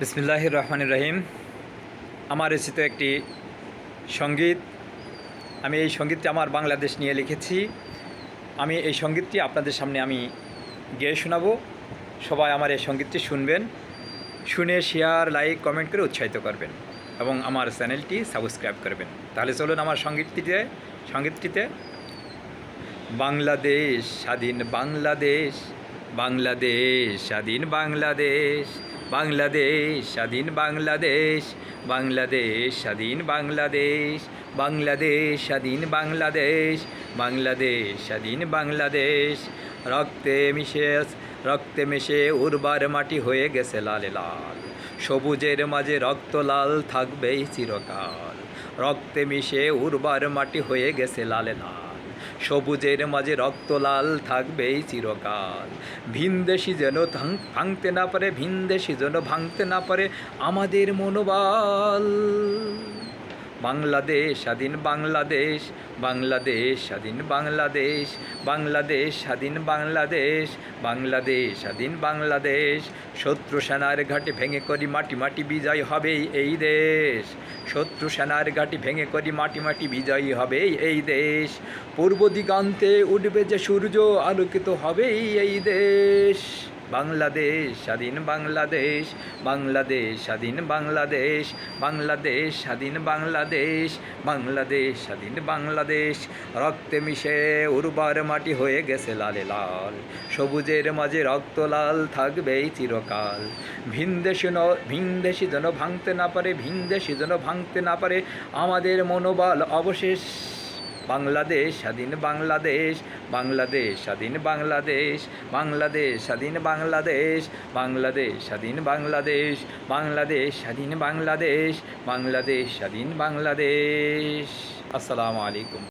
বিসমিল্লাহ রহমান রহিম আমার রচিত একটি সংগীত, আমি এই সঙ্গীতটি আমার বাংলাদেশ নিয়ে লিখেছি। আমি এই সঙ্গীতটি আপনাদের সামনে আমি গেয়ে শোনাবো। সবাই আমার এই সঙ্গীতটি শুনবেন, শুনে শেয়ার লাইক কমেন্ট করে উৎসাহিত করবেন এবং আমার চ্যানেলটি সাবস্ক্রাইব করবেন। তাহলে চলুন আমার সঙ্গীতটিতে সঙ্গীতটিতে। বাংলাদেশ স্বাধীন বাংলাদেশ বাংলাদেশ স্বাধীন বাংলাদেশ। বাংলাদেশ, স্বাধীন বাংলাদেশ বাংলাদেশ, স্বাধীন বাংলাদেশ বাংলাদেশ, স্বাধীন বাংলাদেশ বাংলাদেশ, স্বাধীন বাংলাদেশ। রক্তে মিশে রক্তে মিশে উর্বার মাটি হয়ে গেছে লাল লাল। সবুজের মাঝে রক্ত লাল থাকবেই চিরকাল। রক্তে মিশে উর্বার মাটি হয়ে গেছে লাল লাল। সবুজের মাঝে রক্ত লাল থাকবেই চিরকাল। ভিনদেশি যেন ভাঙতে না পারে, ভিনদেশি যেন ভাঙতে না পারে আমাদের মনোবল। বাংলাদেশ, স্বাধীন বাংলাদেশ বাংলাদেশ, স্বাধীন বাংলাদেশ বাংলাদেশ, স্বাধীন বাংলাদেশ বাংলাদেশ, স্বাধীন বাংলাদেশ। শত্রু সেনার ঘাটে ভেঙে করি মাটি মাটি বিজয় হবেই এই দেশ। শত্রু সেনার ঘাটি ভেঙে করি মাটি মাটি বিজয়ী হবেই এই দেশ। পূর্ব দিগান্তে উঠবে যে সূর্য, আলোকিত হবেই এই দেশ। বাংলাদেশ, স্বাধীন বাংলাদেশ বাংলাদেশ, স্বাধীন বাংলাদেশ বাংলাদেশ, স্বাধীন বাংলাদেশ বাংলাদেশ, স্বাধীন বাংলাদেশ। রক্তে মিশে উর্বর মাটি হয়ে গেছে লালে লাল। সবুজের মাঝে রক্ত লাল থাকবেই চিরকাল। ভিনদেশি ভিনদেশি যেন ভাঙতে না পারে ভিনদেশি যেন ভাঙতে না পারে আমাদের মনোবল অবশেষ বাংলাদেশ, স্বাধীন বাংলাদেশ বাংলাদেশ, স্বাধীন বাংলাদেশ বাংলাদেশ, স্বাধীন বাংলাদেশ বাংলাদেশ, স্বাধীন বাংলাদেশ বাংলাদেশ, স্বাধীন বাংলাদেশ বাংলাদেশ, স্বাধীন বাংলাদেশ। আসসালামু আলাইকুম।